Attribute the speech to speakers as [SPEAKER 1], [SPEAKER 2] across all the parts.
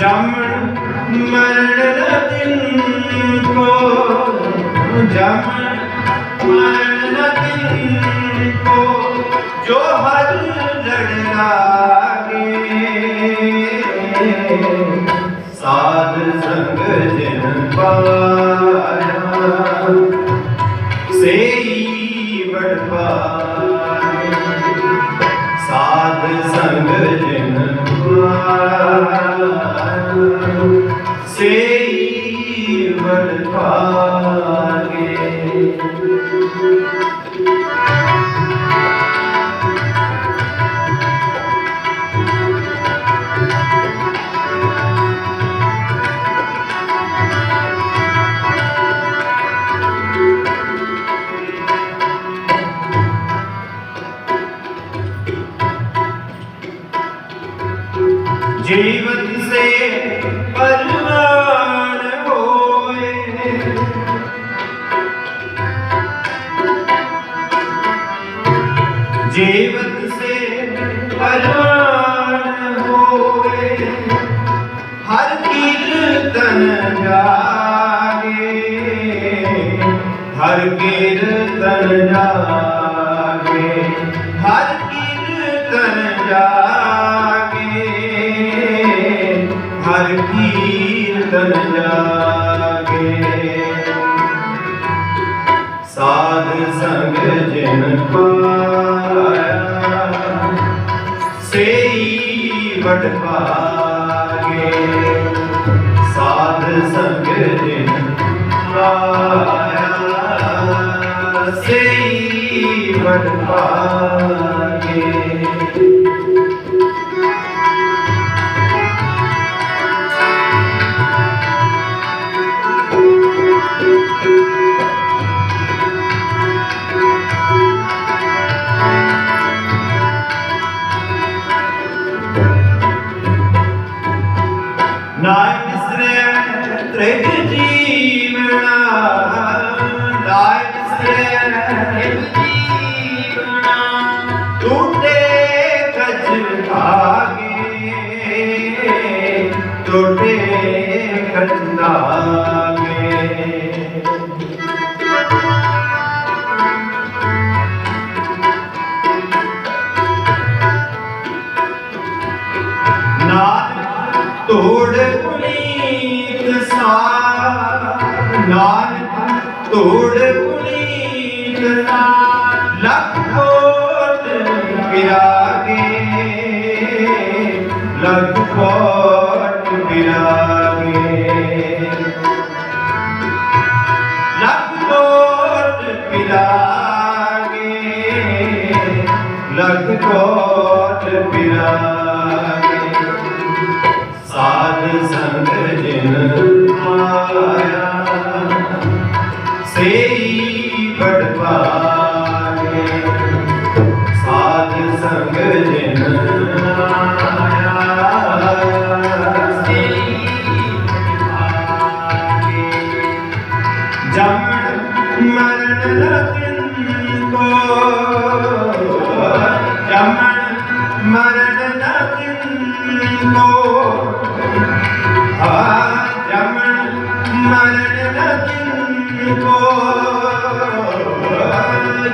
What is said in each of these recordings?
[SPEAKER 1] ਜਮਨ ਮਰਨ ਦਿਨ ਕੋ। ਜਮਨ ਮਰਨ ਦਿਨ ਕੋ। ਜੋ ਹਰ ਲੜ ਲਾਗੇ। ਸਾਧ ਸੰਗ ਜਿਨ ਪਾਇਆ। ਸੇਈ ਵਡ ਪਾਇਆ ਪਾਗੇ। ਅਖਾਣ ਹੋਵੇ, ਹਰ ਕੀਰਤਨ ਜਾਗੇ, ਹਰ ਕੀਰਤਨ ਜਾਗੇ, ਹਰ ਕੀਰਤਨ ਜਾਗੇ, ਹਰ ਕੀਰਤਨ ਜਾਗੇ। ਸਾਧ ਸੰਗ ਜਿਨ ਪਾਇਆ ਸੇਈ ਵਡ ਪਾਗੇ ਸਾਧ ਸੰਗ ਜਿਨ ਪਾਇਆ ਸੇਈ ਵਡ ਪਾਗੇ ਤੋੜ ਪੁਨੀਤ ਸਾ ਨਾਨਕ ਤੋੜ ਕੋਟ ਵਿਰਾਗੇ ਸਾਧ ਸੰਗ ਜਿਨ ਮਾਇਆ ਸੇਈ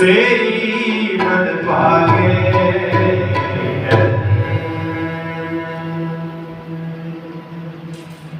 [SPEAKER 1] சேரி